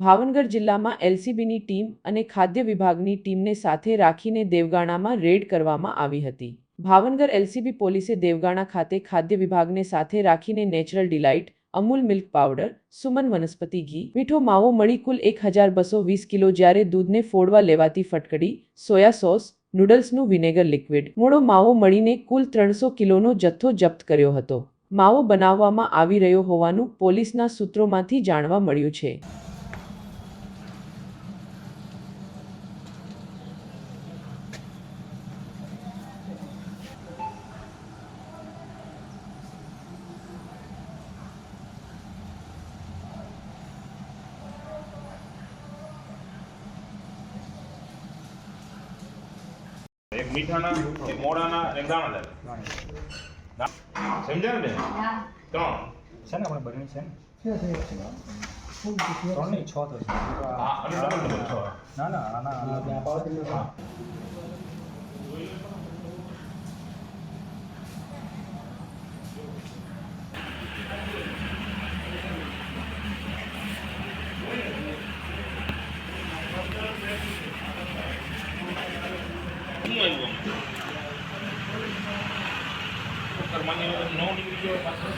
ભાવનગર જિલ્લામાં એલસીબીની ટીમ અને ખાદ્ય વિભાગની ટીમને સાથે રાખીને દેવગાણામાં રેડ કરવામાં આવી હતી. ભાવનગર એલસીબી પોલીસે દેવગાણા ખાતે ખાદ્ય વિભાગને સાથે રાખીને natural delight, Amul milk powder, Suman Vanaspati Ghee, મીઠો માવો મળી કુલ એક હજાર બસો વીસ કિલો જ્યારે દૂધને ફોડવા લેવાતી ફટકડી, સોયા સોસ, નૂડલ્સનું વિનેગર લિક્વિડ મોડો માવો મળીને કુલ ત્રણસો કિલોનો જથ્થો જપ્ત કર્યો હતો. માવો બનાવવામાં આવી રહ્યો હોવાનું પોલીસના સૂત્રોમાંથી જાણવા મળ્યું છે. મીઠાના મોડાના એક દાણાદાર ના? સમજ્યા ને ત્રણ છે ને આપણે બરણી છે ને ત્રણ નહીં છ તો છે ના ના ના ના છ ના ના લઈ લો કરવાની નવ નીકળી ગયો પાછળ